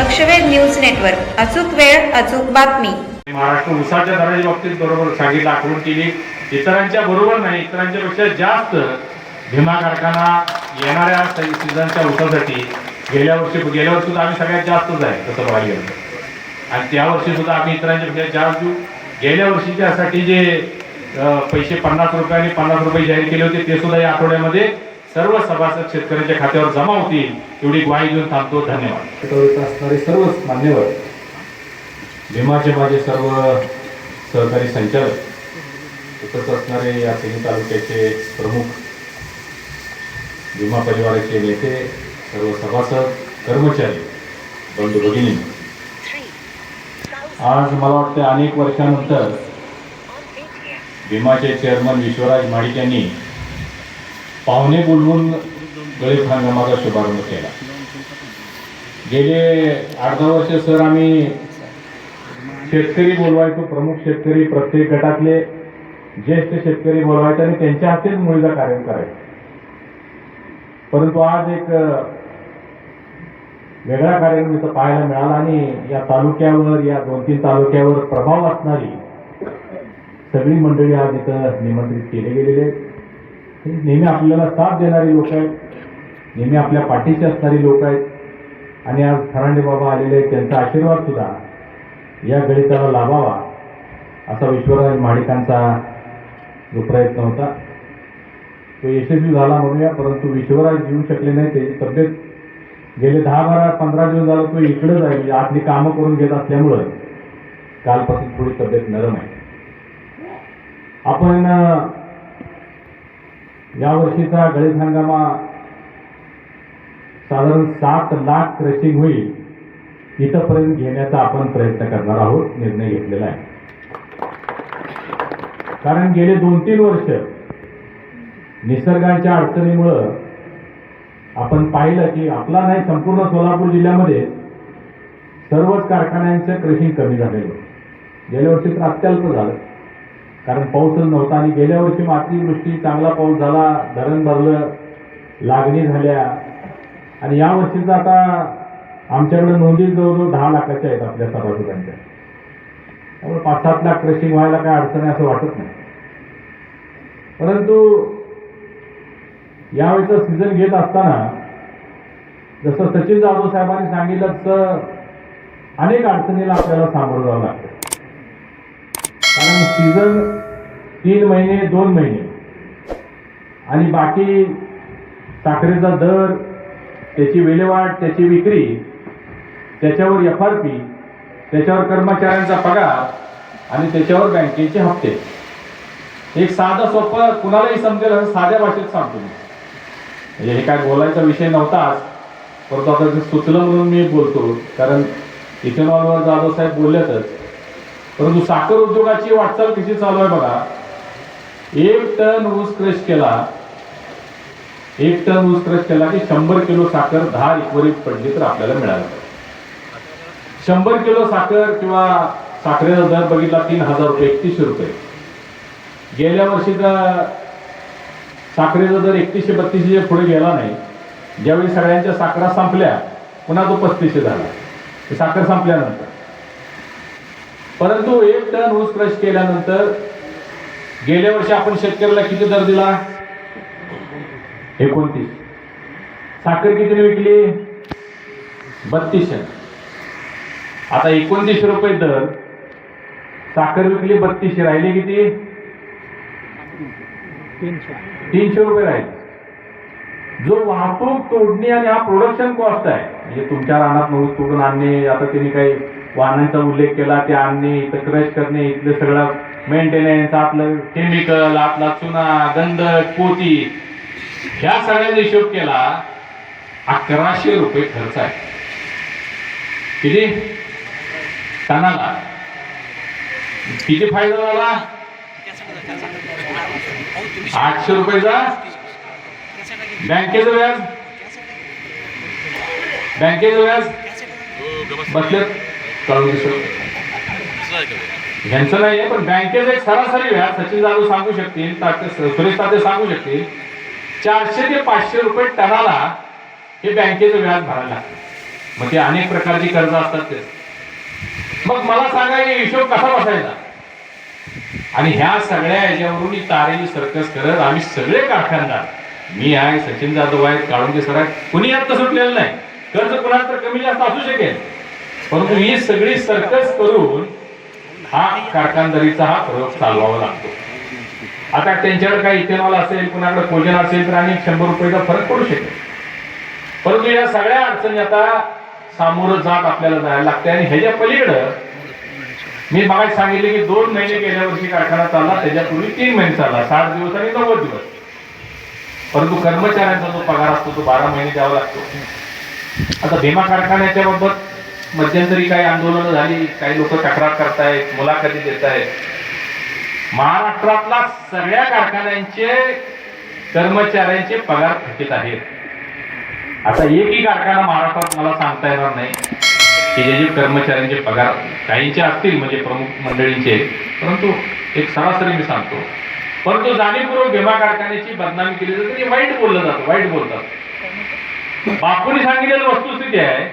लक्षवेध news network. अचूक वेळ अचूक बातमी. महाराष्ट्र उसाच्या दराच्या बाबतीत बरोबर सांगितलं आठवण केली. इतरांच्या बरोबर नाही इतरांच्या पेक्षा जास्त भीमा कारखाना येणाऱ्या सीझनच्या उसासाठी गेल्या वर्षी गेल्या वर्षी सुद्धा आम्ही सगळ्यात जास्तच आहे तसं बघायला गेलं आणि त्या वर्षी सुद्धा आम्ही इतरांच्या पेक्षा जास्त देऊ. गेल्या वर्षीच्यासाठी जे पैसे पन्नास रुपये आणि पन्नास रुपये जाहीर केले होते ते सुद्धा या आठवड्यामध्ये सर्व सभासद शेतकऱ्यांच्या खात्यावर जमा होतील एवढी ग्वाही घेऊन थांबतो. धन्यवाद. असणारे सर्वच मान्यवर भीमाचे माझे सर्व सहकारी संचालक तसंच असणारे या तिन्ही तालुक्याचे प्रमुख भीमा परिवाराचे नेते सर्व सभासद कर्मचारी बंधू भगिनी. आज मला वाटतं अनेक वर्षानंतर भीमाचे चेअरमन विश्वराज माडिक यांनी पाहुणे बोलवून गळीत हंगामाचा शुभारंभ केला. गेले आठ दहा वर्ष सर आम्ही शेतकरी बोलवायचो प्रमुख शेतकरी प्रत्येक गटातले ज्येष्ठ शेतकरी बोलवायचे आणि त्यांच्या हातीच मुळीचा कार्यक्रम करायचा. परंतु आज एक वेगळा कार्यक्रम इथं पाहायला मिळाला आणि या तालुक्यावर या दोन तीन तालुक्यावर प्रभाव असणारी सगळी मंडळी आज इथं निमंत्रित केले गेलेली आहेत. नेहमी आपल्याला साथ देणारी लोक आहेत. नेहमी आपल्या पाठीशी असणारी लोक आहेत. आणि आज फरांडे बाबा आलेले आहेत त्यांचा आशीर्वाद सुद्धा या गणिताला लाभावा असा विश्वराज महाडिकांचा जो प्रयत्न होता. तो यशस्वी झाला म्हणूया परंतु विश्वराज येऊ शकले नाही त्याची तब्येत गेले दहा बारा पंधरा दिवस झाला तो राहील म्हणजे आतली कामं करून घेत असल्यामुळं कालपासून थोडी तब्येत नरम आहे. आपण या वर्षीचा गळीत हंगामा साधारण सात लाख क्रशिंग होईल इथंपर्यंत घेण्याचा आपण प्रयत्न करणार आहोत निर्णय घेतलेला आहे. कारण गेले दोन तीन वर्ष निसर्गाच्या अडचणीमुळं आपण पाहिलं की आपला नाही संपूर्ण सोलापूर जिल्ह्यामध्ये सर्वच कारखान्यांचं क्रशिंग कमी झालेलं. गेल्या वर्षी तर अत्यल्प झालं. कारण पाऊसच नव्हता आणि गेल्या वर्षी मातृवृष्टी चांगला पाऊस झाला धरण भरलं लागणी झाल्या. आणि या वर्षीचा आता आमच्याकडे नोंदी जवळजवळ दहा लाखाच्या आहेत आपल्या सभासदांच्या. त्यामुळे पाच सात लाख क्रशिंग व्हायला काय अडचण आहे असं वाटत नाही. परंतु यावेळेचा सीझन घेत असताना जसं सचिन जाधव साहेबांनी सांगितलं तसं अनेक अडचणीला आपल्याला सामोरं जावं लागतं. कारण सीझन तीन महिने दोन महिने. आणि बाकी साखरेचा दर त्याची विल्हेवाट त्याची विक्री त्याच्यावर एफ आर पी त्याच्यावर कर्मचाऱ्यांचा पगार आणि त्याच्यावर बँकेचे हप्ते. एक साधं सोपं कुणालाही समजेल असं साध्या भाषेत सांगतो मी. म्हणजे हे काय बोलायचा विषय नव्हताच परंतु आता ते सुचलं म्हणून मी बोलतो. कारण इथेनॉलवर जाधव साहेब बोलल्यातच परंतु साखर उद्योगाची वाटचाल कशी चालू आहे बघा. एक टन ऊस क्रश केला. एक टन ऊस क्रश केला की शंभर किलो साखर दहा इक्वरीत पडली तर आपल्याला मिळालं. शंभर किलो साखर किंवा साखरेचा दर बघितला तीन हजार रुपये एकतीसशे रुपये. गेल्या वर्षीचा साखरेचा दर एकतीसशे बत्तीसशे पुढे गेला नाही ज्यावेळी सगळ्यांच्या साखरा संपल्या पुन्हा तो पस्तीसशे झाला. ते साखर संपल्यानंतर. परंतु एक टन ऊस क्रश केल्यानंतर गेल्या वर्षी आपण शेतकऱ्याला किती दर दिला? एकोणतीस. साखर कितीने विकली? बत्तीसशे आता एकोणतीसशे रुपये दर. साखर विकली बत्तीसशे राहिले किती? तीनशे. रुपये राहिले. जो वाहतूक तोडणी आणि हा प्रोडक्शन कॉस्ट आहे म्हणजे तुमच्या रानात ऊस तोडून आणणे आता त्यांनी काही वाहनांचा उल्लेख केला ते आणणे इथं क्रश करणे इथलं सगळं मेंटेनन्स आपलं केमिकल आपला चुना गंधक पोती ह्या सगळ्याचा हिशोब केला अकराशे रुपये खर्च आहे. किती? टनाला. किती फायदा झाला? आठशे रुपयेचा? बँकेचं व्याज? बँकेचं व्याज? चालू कळून ह्यांचं नाही आहे पण बँकेचं एक सरासरी व्याज सचिन जाधव सांगू शकतील सुरेश ताते सांगू शकतील चारशे ते पाचशे रुपये टनाला हे बँकेचं व्याज भरायला लागतं. मग ते अनेक प्रकारची कर्ज असतात ते. मग मला सांगा हे हिशोब कसा बसायचा? आणि ह्या सगळ्या याच्यावरून ही तारेची सर्कस करत आम्ही सगळे कारखानदार. मी आहे सचिन जाधव आहेत काळुंगे सर आहे कुणी यात सुटलेलं नाही. कर्ज कुणाला तर कमी जास्त असू शकेल. परंतु ही सगळी सर्कस करून हा कारखानदारीचा हा प्रयोग चालवावा लागतो. आता त्यांच्याकडे काही इथेनॉल असेल कुणाकडे कोजन असेल तर आणि शंभर रुपयाचा फरक पडू शकेल परंतु या सगळ्या अडचणी आता सामोरं जात आपल्याला जायला लागते आणि ह्याच्या पलीकडं मी मागे सांगितले की दोन महिने गेल्या वर्षी कारखाना चालला त्याच्यापूर्वी तीन महिने चालला साठ दिवस आणि नव्वद दिवस. परंतु कर्मचाऱ्यांचा जो पगार असतो तो बारा महिने द्यावा लागतो. आता भीमा कारखान्याच्या बाबत मध्यंतरी काही आंदोलनं झाली काही लोक तक्रार करतायत मुलाखती देत आहेत महाराष्ट्रातला सगळ्या कारखान्यांचे कर्मचाऱ्यांचे पगार थकीत आहेत. आता एकही कारखाना महाराष्ट्रात मला सांगता येणार नाही की जे कर्मचाऱ्यांचे पगार काहींचे असतील म्हणजे प्रमुख मंडळींचे परंतु एक सरासरी मी सांगतो. परंतु जाणीवपूर्वक विमा कारखान्याची बदनामी केली जाते ते वाईट बोललं जातं वाईट बोलतात. बापूंनी सांगितलेली वस्तुस्थिती आहे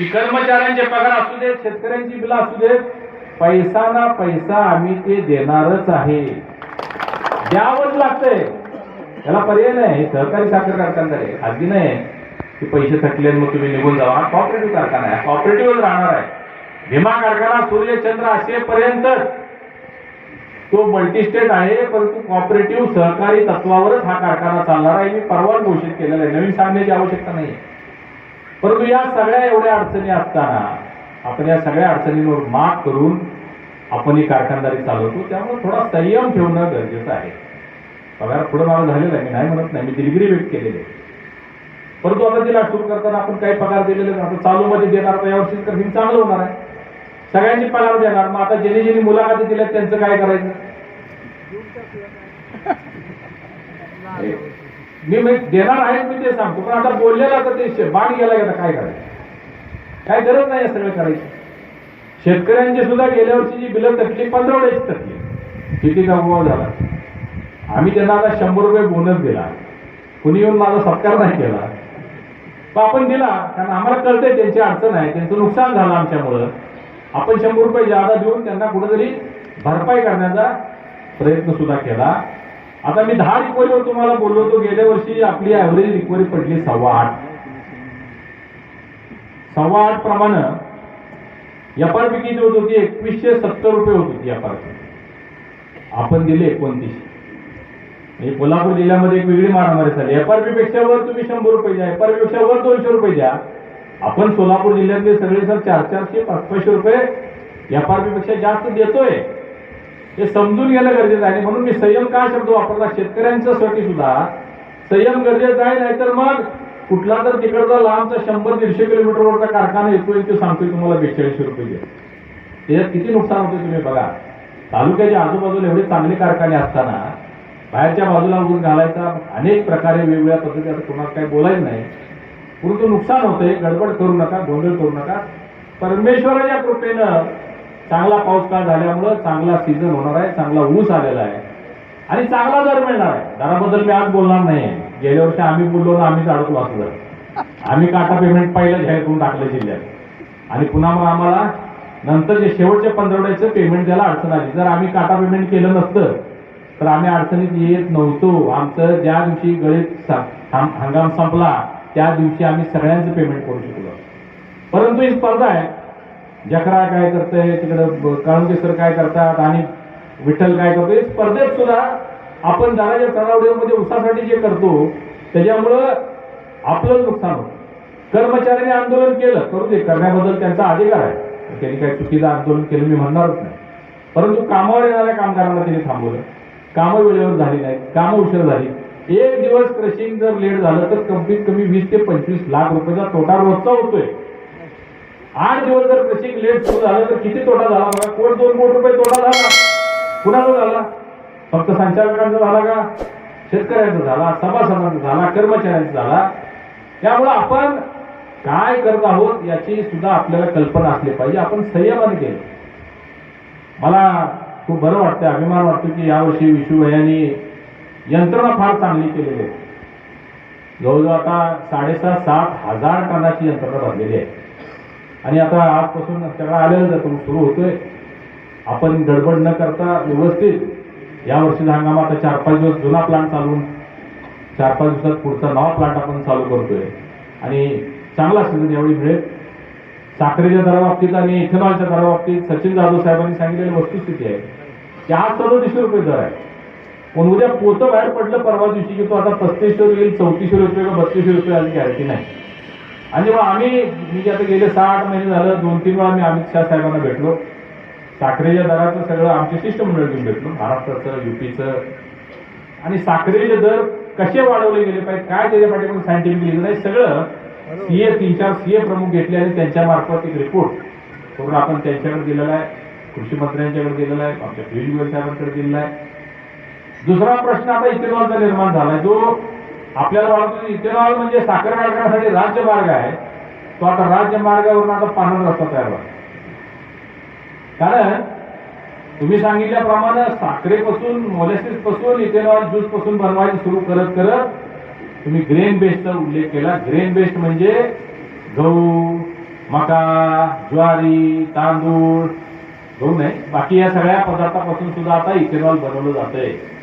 की कर्मचाऱ्यांचे पगार असू देत शेतकऱ्यांची बिलं असू देत पैसा ना पैसा आम्ही ते देणारच आहे. द्यावंच लागतंय. त्याला पर्याय नाही. सहकारी साखर कारखानदार आहे. खाजगी नाही. की पैसे थकले मग तुम्ही निघून जावा. हा कॉपरेटिव्ह कारखाना आहे. कॉपरेटिव्हच राहणार आहे. भीमा कारखाना सूर्यचंद्र असेपर्यंत तो मल्टीस्टेट आहे परंतु कॉपरेटिव्ह सहकारी तत्वावरच हा कारखाना चालणार आहे. मी परवा घोषित केलेला आहे. नवीन सांगण्याची आवश्यकता नाही परंतु या सगळ्या एवढ्या अडचणी असताना आपण या सगळ्या अडचणींवर मात करून आपण ही कारखानदारी चालवतो त्यामुळे थोडा संयम ठेवणं गरजेचं आहे. पगार पुढे मला झालेला आहे मी नाही म्हणत नाही मी दिलगिरी व्यक्त केलेली आहे. परंतु आता तिला सुरू करताना आपण काही पगार दिलेले नाही. आता चालू मध्ये देणार तर यावर्षी तर हे चांगलं होणार आहे. सगळ्यांची पगार देणार मग आता ज्यांनी ज्यांनी मुलाखती दिल्या त्यांचं काय करायचं? मी म्हणजे देणार आहे मी ते सांगतो. पण आता बोललेला तर ते बाण गेला की आता काय करायचं? काय गरज नाही या सगळं करायची. शेतकऱ्यांची सुद्धा गेल्या वर्षीची बिलं थकली पंधरा वेळेस किती गमवा झाला. आम्ही त्यांना आता शंभर रुपये बोनस दिला. कुणी येऊन माझा सत्कार नाही केला. पण आपण दिला कारण आम्हाला कळतंय त्यांची अडचण आहे. त्यांचं नुकसान झालं आमच्यामुळं. आपण शंभर रुपये जादा देऊन त्यांना कुठेतरी भरपाई करण्याचा प्रयत्न सुद्धा केला. आता मी दहा रिकवरीवर तुम्हाला बोललो होतो गेल्या वर्षी आपली ॲव्हरेज रिकवरी पडली सव्वा आठ. सव्वा आठ प्रमाणे एफ आर पी किती होत होती एकवीसशे सत्तर रुपये होत होती एफ आपण दिले एकोणतीसशे. म्हणजे कोल्हापूर जिल्ह्यामध्ये एक वेगळी मारामारी झाली. एफ आरपेक्षा वर तुम्ही शंभर रुपये द्या एफ आरपेक्षा वर दोनशे रुपये द्या. आपण सोलापूर जिल्ह्यातले सगळे सर चार चारशे पाच पाचशे रुपये एफ आरपेक्षा जास्त देतोय. हे समजून घेणं गरजेचं आहे. म्हणून मी संयम का शब्द वापरला? शेतकऱ्यांच्यासाठी सुद्धा संयम गरजेचा आहे. नाहीतर मग कुठला तर तिकडचा लांबचा शंभर दीडशे किलोमीटरवरचा कारखाना येतोय तो सांगतोय तुम्हाला बेचाळीसशे रुपये त्याच्यात किती नुकसान होते तुम्ही बघा. तालुक्याच्या आजूबाजूला एवढे चांगले कारखाने असताना बाहेरच्या बाजूला ऊस घालायचा अनेक प्रकारे वेगवेगळ्या पद्धती आता कोणाला काही बोलायचं नाही. परंतु नुकसान होते गडबड करू नका गोंधळ करू नका. परमेश्वराच्या कृपेनं चांगला पाऊस का झाल्यामुळं चांगला सीझन होणार आहे चांगला ऊस आलेला आहे. आणि चांगला दर मिळणार आहे. दराबद्दल मी आज बोलणार नाही गेल्या वर्षी आम्ही बोललो ना आम्हीच अडकलो असलं आम्ही काटा पेमेंट पहिलं जाहीर करून टाकलं जिल्ह्यात. आणि पुन्हा मग आम्हाला नंतर जे शेवटच्या पंधरवड्याचं पेमेंट द्यायला अडचण आली. जर आम्ही काटा पेमेंट केलं नसतं तर आम्ही अडचणीत येत नव्हतो. आमचं ज्या दिवशी गळीत हंगाम संपला त्या दिवशी आम्ही सगळ्यांचं पेमेंट करू शकलो. परंतु ही स्पर्धा आहे. जकरा काय करतंय तिकडं काळुंगे सर काय करतात आणि विठ्ठल काय करतो स्पर्धेत सुद्धा आपण दाराच्या चढावडीमध्ये उसासाठी जे करतो त्याच्यामुळं आपलं नुकसान होतं. कर्मचाऱ्यांनी आंदोलन केलं करू दे करण्याबद्दल त्यांचा अधिकार आहे. त्यांनी काही चुकीचं आंदोलन केलं मी म्हणणारच नाही. परंतु कामावर येणाऱ्या कामगारांना त्यांनी थांबवलं. कामं वेळेवर झाली नाहीत कामं उशीर झाली. एक दिवस क्रशिंग जर लेट झालं तर कमीत कमी वीस ते पंचवीस लाख रुपयाचा तोटा रोजचा होतोय. आठ दिवस जर क्रशिंग लेट सुरू झालं तर किती तोटा झाला? बघा कोण दोन कोटी रुपये तोटा झाला? कुणाचा झाला? फक्त संचालकांचा झाला का? शेतकऱ्यांचा झाला सभासदांचा झाला कर्मचाऱ्यांचा झाला. त्यामुळं आपण काय करत आहोत याची सुद्धा आपल्याला कल्पना असली पाहिजे. आपण संयमाने केलं. मला खूप बरं वाटतं अभिमान वाटतो की यावर्षी विशू यंत्रणा फार चांगली केलेली आहे. जवळजवळ आता साडेसात सात हजार टनाची यंत्रणा भरलेली आहे. आणि आता आजपासून सगळा आलेला जातो सुरू होतोय आपण गडबड न करता व्यवस्थित या वर्षीचा हंगाम आता चार पाच दिवस जुना प्लांट चालून चार पाच दिवसात पुढचा नवा प्लांट आपण चालू करतोय. आणि चांगला सीझन यावेळी मिळेल साखरेच्या दराबाबतीत आणि इथेनॉलच्या दराबाबतीत सचिन जाधव साहेबांनी सांगितलेली वस्तुस्थिती आहे. की आज सदोतीसशे रुपये दर आहे. पण उद्या पोतं बाहेर पडलं परवा दिवशी की तो आता पस्तीसशे येईल चौतीसशे रुपये किंवा बत्तीसशे रुपये आज गॅरंटी नाही. आणि जेव्हा आम्ही मी आता गेले सहा आठ महिने झालं दोन तीन वेळा मी अमित शहा साहेबांना भेटलो. साखरेच्या दराचं सगळं आमचे शिष्टमंडळ घेऊन भेटलो महाराष्ट्राचं युपीचं आणि साखरेचे दर कसे वाढवले गेले पाहिजे काय त्याच्या पाठीमागे सायंटिफिक लिहिलं नाही सगळं सीए तीन चार सीए प्रमुख घेतले आणि त्यांच्या मार्फत एक रिपोर्ट करून आपण त्यांच्याकडे दिलेला आहे कृषी मंत्र्यांच्याकडे दिलेला आहे आमच्या पियुष साहेबांकडे दिलेला आहे. दुसरा प्रश्न आता इथेनॉलचा निर्माण झालाय जो आपल्याला वाटतो इथेनॉल म्हणजे साखर कारखान्यासाठी राज्यमार्ग आहे. तो आता राज्यमार्गावरून आता पांढरा रस्ता तयार झाला कारण तुम्ही सांगितल्याप्रमाणे साखरेपासून मोलॅसिसपासून इथेनॉल ज्यूसपासून बनवायचं सुरू करत करत तुम्ही ग्रेन बेस्टचा उल्लेख केला. ग्रेन बेस्ट म्हणजे गहू मका ज्वारी तांदूळ गहू नाही बाकी या सगळ्या पदार्थापासून सुद्धा आता इथेनॉल बनवलं आहे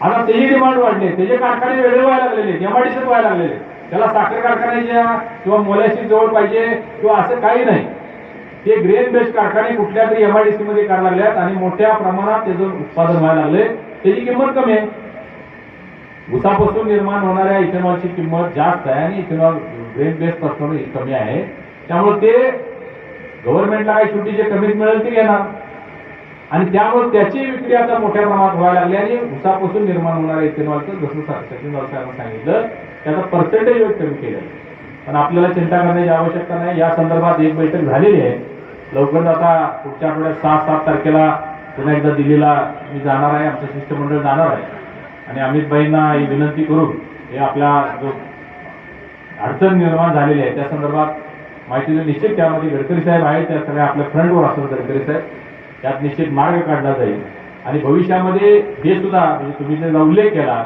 आता तेही डिमांड वाढले. त्याचे कारखाने वेगळे व्हायला लागलेले एमआयडीसीत व्हायला लागलेले त्याला साखर कारखान्याच्या किंवा मोलॅसिस जवळ पाहिजे किंवा असं काही नाही. ते ग्रेन बेस्ड कारखाने कुठल्या तरी एमआयडीसी मध्ये करायला लागल्यात आणि मोठ्या प्रमाणात त्याचं उत्पादन व्हायला लागले त्याची किंमत कमी आहे. उसापासून निर्माण होणाऱ्या इथेनॉलची किंमत जास्त आहे आणि इथेनॉल ग्रेन बेस्ड असणं कमी आहे. त्यामुळे ते गव्हर्नमेंटला काही सुट्टी जे कमीत मिळेल ते घेणार. आणि त्यामुळे त्याची विक्री आता मोठ्या प्रमाणात व्हायला लागली आणि उसापासून निर्माण होणाऱ्या इथेनॉलचं जसं सचिन राव साहेबांनी सांगितलं त्याचा पर्सेंटेज कमी केलं पण आपल्याला चिंता करण्याची आवश्यकता नाही. या संदर्भात एक बैठक झालेली आहे. लवकरच आता पुढच्या आठवड्यात सहा सात तारखेला पुन्हा एकदा दिल्लीला मी जाणार आहे. आमचं शिष्टमंडळ जाणार आहे. आणि अमितभाईंना ही विनंती करून हे आपला जो अडचण निर्माण झालेली आहे त्या संदर्भात माहिती निश्चित त्यामध्ये गडकरी साहेब आहेत. त्या सगळ्या आपल्या फ्रंटवर असतात गडकरी साहेब. त्यात निश्चित मार्ग काढला जाईल. आणि भविष्यामध्ये हे सुद्धा म्हणजे तुम्ही ज्याचा उल्लेख केला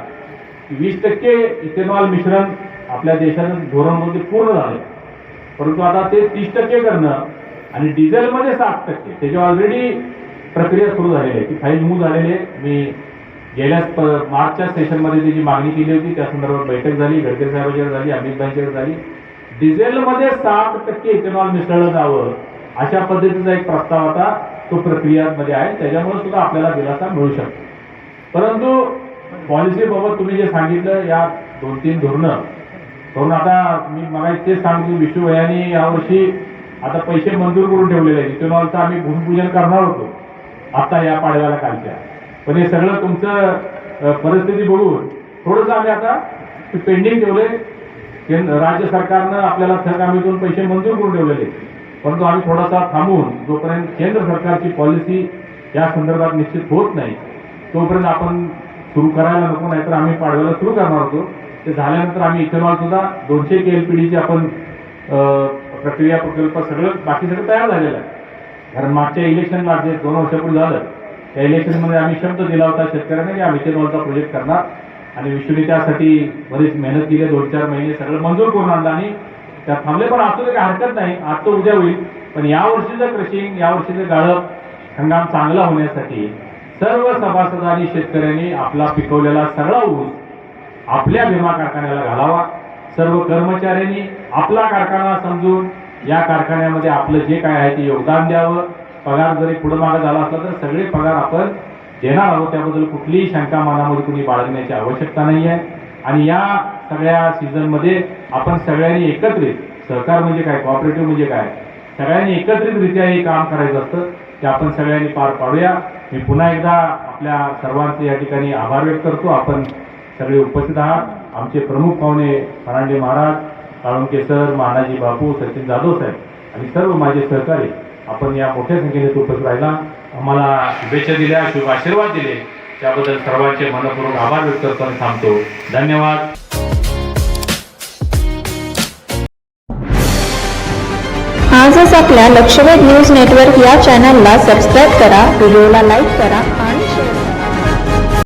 की वीस टक्के इथेनॉल मिश्रण आपल्या देशाचं धोरणमध्ये पूर्ण झालं परंतु आता ते तीस टक्के करणं आणि डिझेलमध्ये सात टक्के त्याची ऑलरेडी प्रक्रिया सुरू झालेली आहे. ती फाईल मूव्ह झालेली आहे. मी गेल्या प- मार्चच्या सेशनमध्ये त्याची मागणी केली होती त्या संदर्भात बैठक झाली गडकरी साहेबांच्या झाली अमित झाली. डिझेलमध्ये सात टक्के इथेनॉल मिसळलं जावं अशा पद्धतीचा एक प्रस्ताव आता तो प्रक्रियामध्ये आहे त्याच्यामुळे सुद्धा आपल्याला दिलासा मिळू शकतो. परंतु पॉलिसी बाबत तुम्ही जे सांगितलं या दोन तीन धोरणं करून आता मी मला तेच सांगतो विश्वभयाने यावर्षी आता पैसे मंजूर करून ठेवलेले आहेत. इथेनॉलचं आम्ही भूमिपूजन करणार होतो. आता या पाडव्याला कालच्या. पण हे सगळं तुमचं परिस्थिती बघून थोडंसं आम्ही आता पेंडिंग ठेवले. राज्य सरकारनं आपल्याला थकामीतून पैसे मंजूर करून ठेवलेले परंतु आम्ही थोडासा थांबून जोपर्यंत केंद्र सरकारची पॉलिसी या संदर्भात निश्चित होत नाही तोपर्यंत आपण सुरू करायला नको नाहीतर आम्ही पाडव्याला सुरू करणार होतो. ते झाल्यानंतर आम्ही इथेनॉल सुद्धा दोनशे के एल पी डीची आपण प्रक्रिया प्रकल्प सगळं बाकी सगळं तयार झालेलं आहे. कारण मागच्या इलेक्शनला जे दोन वर्षापूर्वी झालं त्या इलेक्शनमध्ये आम्ही शब्द दिला होता शेतकऱ्यांना की आम्ही इथेनॉलचा प्रोजेक्ट करणार. आणि विश्वने त्यासाठी बरीच मेहनत केली दोन चार महिने सगळं मंजूर करून आणलं आणि त्यात थांबले पण असू काही हरकत नाही. आजचं उद्या होईल. पण यावर्षीचं क्रशिंग यावर्षीचं गाळप हंगाम चांगला होण्यासाठी सर्व सभासद आणि शेतकऱ्यांनी आपला पिकवलेला सगळा ऊस आपल्या विमा कारखान्याला घालावा. सर्व कर्मचाऱ्यांनी आपला कारखाना समजून या कारखान्यामध्ये आपलं जे काय आहे ते योगदान द्यावं. पगार जरी पुढं मागे झाला असला तर सगळे पगार आपण देणार आहोत. त्याबद्दल कुठलीही शंका मनामध्ये कुणी बाळगण्याची आवश्यकता नाही आहे आणि या सगळ्या सीझनमध्ये आपण सगळ्यांनी एकत्रित सहकार म्हणजे काय कॉपरेटिव्ह म्हणजे काय सगळ्यांनी एकत्रितरित्या हे काम करायचं असतं ते आपण सगळ्यांनी पार पाडूया. मी पुन्हा एकदा आपल्या सर्वांचे या ठिकाणी आभार व्यक्त करतो. आपण सगळे उपस्थित आहात. आमचे प्रमुख पाहुणे फरांडे महाराज काळुंके सर महानाजी बापू सचिन जाधव साहेब आणि सर्व माझे सहकारी आपण या मोठ्या संख्येने उपस्थित राहिला. आम्हाला शुभेच्छा दिल्या शुभ आशीर्वाद दिले. त्याबद्दल सर्वांचे मनपूर्वक आभार व्यक्त करून थांबतो. धन्यवाद. आजच आपल्या लक्षवेध न्यूज नेटवर्क या चॅनलला सबस्क्राईब करा व्हिडिओला लाईक करा